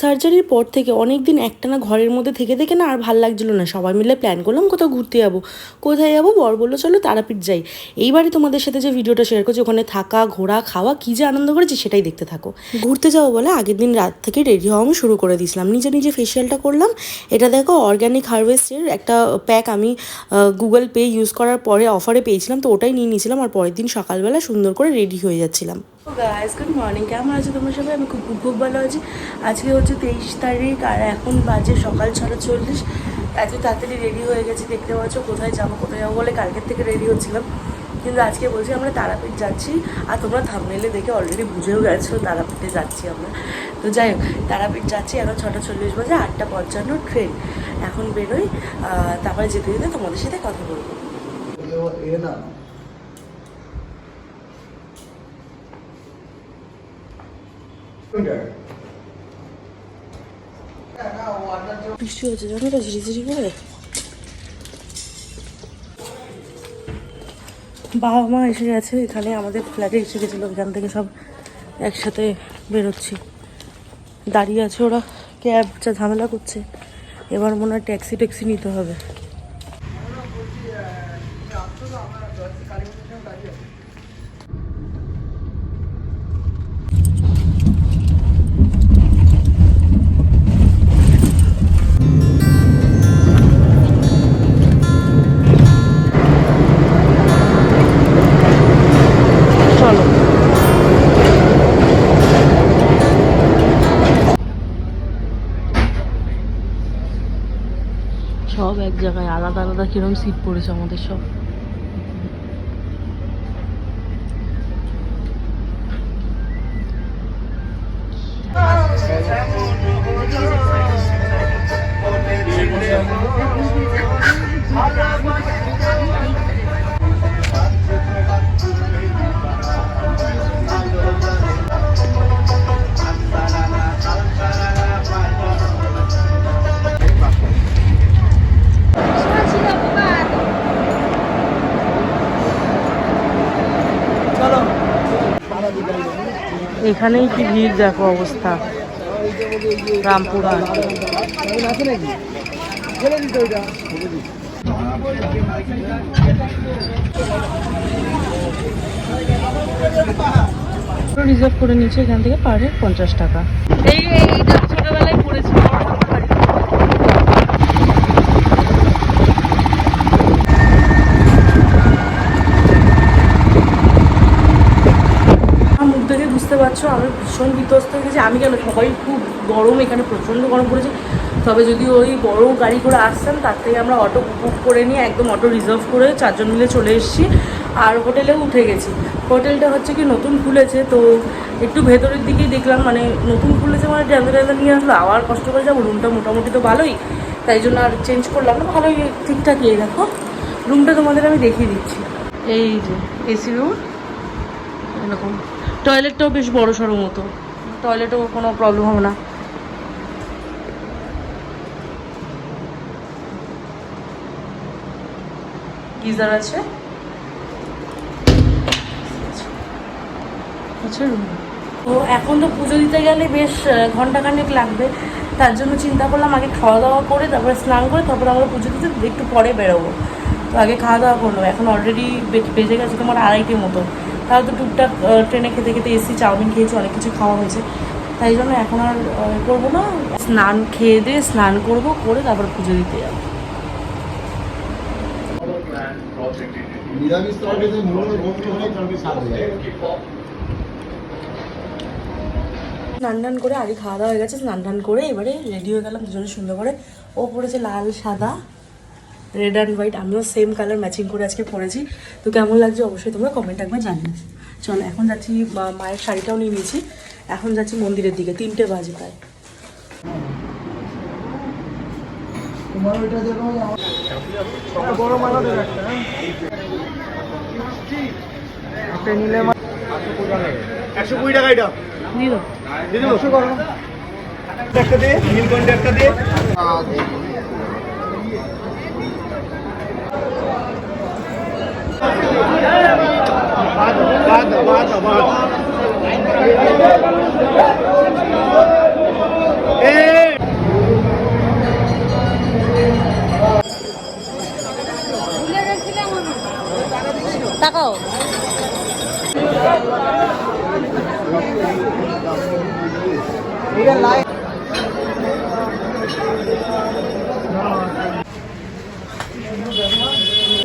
সার্জারির পর থেকে অনেক দিন একটানা ঘরের মধ্যে থেকে থেকে না আর ভালো লাগছিল না। সবাই মিলে প্ল্যান করলাম কোথাও ঘুরতে যাব। কোথায় যাব? বর বলল, চলো তারাপীঠ যাই। এইবারে তোমাদের সাথে যে ভিডিওটা শেয়ার করছি, ওখানে থাকা, ঘোরা, খাওয়া, কী যে আনন্দ করেছি সেটাই দেখতে থাকো। ঘুরতে যাব বলে আগের দিন রাত থেকে রেডি হওয়া আমি শুরু করে দিয়েছিলাম। নিজে নিজে ফেসিয়ালটা করলাম। এটা দেখো অর্গ্যানিক হারভেস্টের একটা প্যাক আমি গুগল পে ইউজ করার পরে অফারে পেয়েছিলাম। তো ওটাই নিয়ে নিয়েছিলাম আর পরের দিন সকালবেলা সুন্দর করে রেডি হয়ে যাচ্ছিলাম। গাইস গুড মর্নিং কেমন আছো তোমরা সবাই? আমি খুব খুব খুব ভালো আছি। আজকে হচ্ছে তেইশ তারিখ আর এখন বাজে সকাল ছটা চল্লিশ। এত তাড়াতাড়ি রেডি হয়ে গেছি। দেখতে পাচ্ছ কোথায় যাব কোথায় যাব বলে কালকের থেকে রেডি হচ্ছিলাম। কিন্তু আজকে বলছি আমরা তারাপীঠ যাচ্ছি। আর তোমরা থামনেলে দেখে অলরেডি বুঝেও গেছো তারাপীঠে যাচ্ছি আমরা। তো যাই হোক, তারাপীঠ যাচ্ছি। এখন ছটা চল্লিশ বাজে, আটটা পঞ্চান্ন ট্রেন এখন বেরোই। তারপরে যেতে যেতে তোমাদের সাথে কথা বলব। বাবা মা এসে গেছে, এখানে আমাদের ফ্ল্যাটে এসে গেছিল, এখান থেকে সব একসাথে বেরোচ্ছি। দাঁড়িয়ে আছে ওরা, ক্যাব যা ঝামেলা করছে, এবার মনে হয় ট্যাক্সি ট্যাক্সি নিতে হবে। সব এক জায়গায় আলাদা আলাদা কিরম সিট পড়েছে আমাদের সব। এখানেই কি ভিড়? দেখো অবস্থা। ওইটা রিজার্ভ করে নিচ্ছে এখান থেকে পার পঞ্চাশ টাকা। এই ছোটবেলায় পড়েছি আমার মুখ দেখে বুঝতে পারছ? আমি ভীষণ বিতস্ত হয়ে গেছি। আমি কেন? সবাই খুব গরম, এখানে প্রচণ্ড গরম পড়েছে। তবে যদি ওই বড় গাড়ি করে আসতাম, তার থেকে আমরা অটো বুক করে নিয়ে একদম অটো রিজার্ভ করে চারজন মিলে চলে এসেছি আর হোটেলেও উঠে গেছি। হোটেলটা হচ্ছে কি, নতুন খুলেছে। তো একটু ভেতরের দিকেই দেখলাম মানে নতুন খুলেছে মানে ট্যান্ডা ট্যান্ডা নিয়ে আসলো। আবার কষ্ট করে যাব রুমটা মোটামুটি তো ভালোই। তাই জন্য আর চেঞ্জ করলাম না। ভালোই ঠিকঠাকই এই দেখো। রুমটা তোমাদের আমি দেখিয়ে দিচ্ছি। এই যে এসি রুম এরকম। টয়লেটটাও বেশ বড় সড়ো মতো। টয়লেটও কোনো প্রবলেম হবে না। গিজার আছে? আচ্ছা। তো এখন তো পুজো দিতে গেলে বেশ ঘন্টাখানেক লাগবে। তার জন্য চিন্তা করলাম আগে খাওয়া দাওয়া করে, তারপরে স্নান করে, তারপরে আমরা পুজো দিতে, একটু পরে বেরোবো। তো আগে খাওয়া দাওয়া করল এখন অলরেডি বেজে গেছে তোমার আড়াইটে মতো। তাহলে তো টুকটাক ট্রেনে খেতে খেতে এসি চাউমিন খেয়েছি অনেক কিছু খাওয়া হয়েছে। তাই জন্য এখন আর করব না। স্নান খেয়ে দিয়ে স্নান করব করে তারপর পুজো দিতে যাব। নিরামিষ তরকারিতে মূল ভক্তি হলে তরকারি স্বাদ হয়ে স্নান টান করে আগে খাওয়া দাওয়া হয়ে গেছে স্নান টান করে এবারে রেডি হয়ে গেলাম দুজনে সুন্দর করে। ও পরেছে লাল সাদা। রেড অ্যান্ড হোয়াইট আমিও সেম কালার ম্যাচিং করে আজকে পরেছি। তো কেমন লাগছে অবশ্যই তোমরা কমেন্ট একবার জানিও। চলো এখন যাচ্ছি মায়ের শাড়িটাও নিয়ে নিয়েছি। এখন যাচ্ছি মন্দিরের দিকে তিনটে বাজে প্রায়। একশো কুড়ি টাকা এটা। নিয়ে দিদি একটা দে নীলকণ্ঠ একটা দে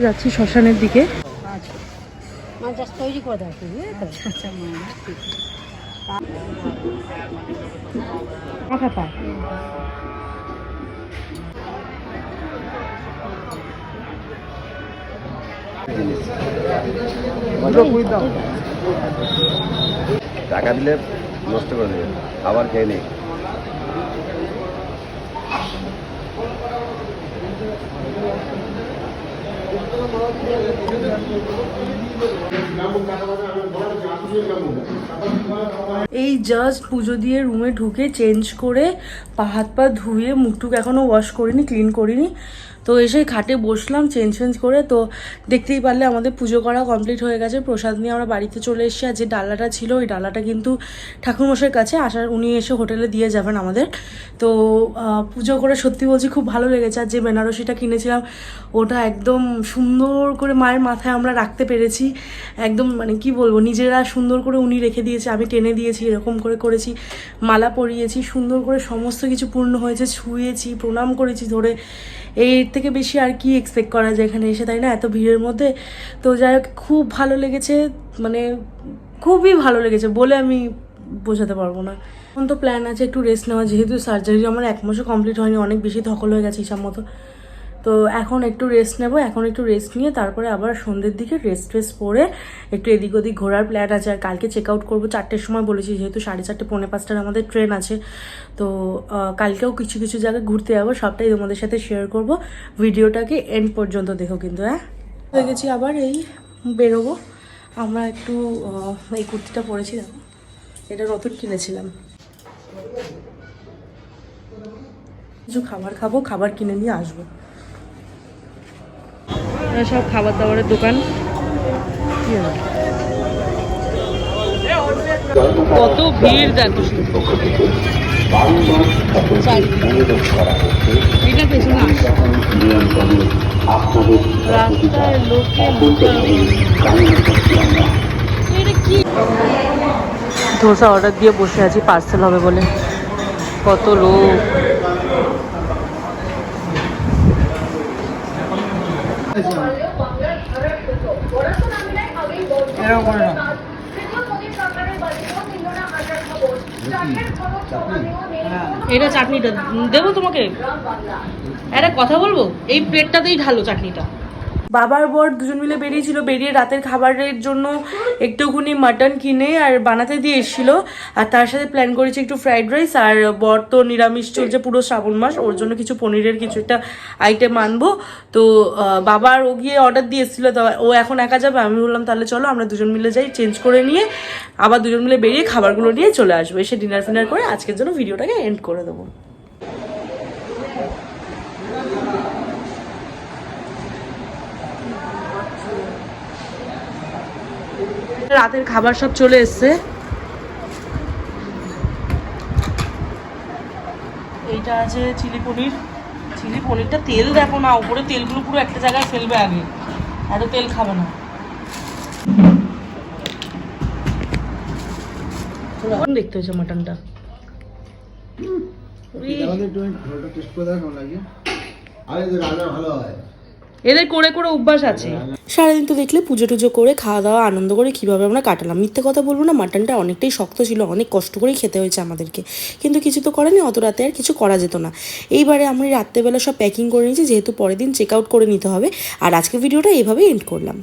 যাচ্ছি শ্মশানের দিকে। মাছ তৈরি করে দাও তুমি টাকা দিলে নষ্ট করে দেবে। আবার খেয়ে নেই। এই জাস্ট পুজো দিয়ে রুমে ঢুকে চেঞ্জ করে পা হাত পা ধুয়ে মুখটুক এখনও ওয়াশ করিনি ক্লিন করিনি। তো এসে খাটে বসলাম চেঞ্জ চেঞ্জ করে, তো দেখতেই পারলে আমাদের পুজো করা কমপ্লিট হয়ে গেছে। প্রসাদ নিয়ে আমরা বাড়িতে চলে এসেছি আর যে ডালাটা ছিল, ওই ডালাটা কিন্তু ঠাকুরমশাইয়ের কাছে আসার, উনি এসে হোটেলে দিয়ে যাবেন আমাদের। তো পুজো করে সত্যি বলছি খুব ভালো লেগেছে। আর যে বেনারসিটা কিনেছিলাম, ওটা একদম সুন্দর করে মায়ের মাথায় আমরা রাখতে পেরেছি। একদম মানে কি বলব, নিজেরা সুন্দর করে উনি রেখে দিয়েছে, আমি টেনে দিয়েছি, এরকম করে করেছি। মালা পরিয়েছি, সুন্দর করে সমস্ত কিছু পূর্ণ হয়েছে ছুঁয়েছি প্রণাম করেছি ধরে। এর থেকে বেশি আর কি এক্সপেক্ট করা যায় এখানে এসে, তাই না? এত ভিড়ের মধ্যে। তো যাই হোক, খুব ভালো লেগেছে মানে খুবই ভালো লেগেছে বলে আমি বোঝাতে পারব না। এখন তো প্ল্যান আছে একটু রেস্ট নেওয়া যেহেতু সার্জারি আমার এক মাসও কমপ্লিট হয়নি, অনেক বেশি ধকল হয়ে গেছে হিসাব মতো। তো এখন একটু রেস্ট নেব, এখন একটু রেস্ট নিয়ে তারপরে আবার সন্ধ্যের দিকে রেস্ট টেস্ট পরে একটু এদিক ওদিক ঘোরার প্ল্যান আছে। আর কালকে চেক আউট করব, চারটের সময় বলেছি যেহেতু সাড়ে চারটে, পৌনে পাঁচটার আমাদের ট্রেন আছে। তো কালকেও কিছু কিছু জায়গায় ঘুরতে যাব, সবটাই তোমাদের সাথে শেয়ার করব। ভিডিওটাকে এন্ড পর্যন্ত দেখো কিন্তু হ্যাঁ? হয়ে গেছি আবার এই বেরোবো। আমরা একটু এই কুর্তিটা পরেছি, দেখো। এটা নতুন কিনেছিলাম। কিছু খাবার খাব, খাবার কিনে নিয়ে আসব। সব খাবার দাবারের দোকান। কত ভিড় দেখো ধোসা অর্ডার দিয়ে বসে আছি পার্সেল হবে বলে। কত লোক এরকম করে না হ্যাঁ এটা চাটনিটা দেবো তোমাকে। একটা কথা বলব? এই প্লেটটাতেই ঢালো চাটনিটা। বাবার বর দুজন মিলে বেরিয়েছিল, বেরিয়ে রাতের খাবারের জন্য একটুখানি মাটন কিনে আর বানাতে দিয়ে এসেছিল। আর তার সাথে প্ল্যান করেছি একটু ফ্রাইড রাইস আর বর তো নিরামিষ চলছে পুরো শ্রাবণ মাস, ওর জন্য কিছু পনিরের কিছু একটা আইটেম আনব। তো বাবার ও গিয়ে অর্ডার দিয়ে এসেছিল, তো ও এখন একা যাবে? আমি বললাম, তাহলে চলো, আমরা দুজন মিলে যাই চেঞ্জ করে নিয়ে আবার দুজন মিলে বেরিয়ে খাবারগুলো নিয়ে চলে আসব। এসে ডিনার ফিনার করে আজকের জন্য ভিডিওটাকে এন্ড করে দেবো। রাতের খাবার সব চলে এসছে। এইটা আছে চিলি পনির। চিলি পনিরটা তেল দেখো না, উপরে তেলগুলো পুরো একটা জায়গায় ফেলবে আগে। এত তেল খাবে না। দেখতে হয়েছে মাটনটা? টেস্ট করে লাগে আরে ভালো হয়। এদের করে করে অভ্যাস আছে। সারাদিন তো দেখলে পুজো টুজো করে, খাওয়া দাওয়া, আনন্দ করে কীভাবে আমরা কাটালাম। মিথ্যে কথা বলব না, মাটনটা অনেকটাই শক্ত ছিল, অনেক কষ্ট করেই খেতে হয়েছে আমাদেরকে। কিন্তু কিছু তো করেনি, অত রাতে আর কিছু করা যেত না। এইবারে আমি রাত্রেবেলা সব প্যাকিং করে নিয়েছি, যেহেতু পরের দিন চেক আউট করে নিতে হবে। আর আজকে ভিডিওটা এভাবেই এন্ড করলাম।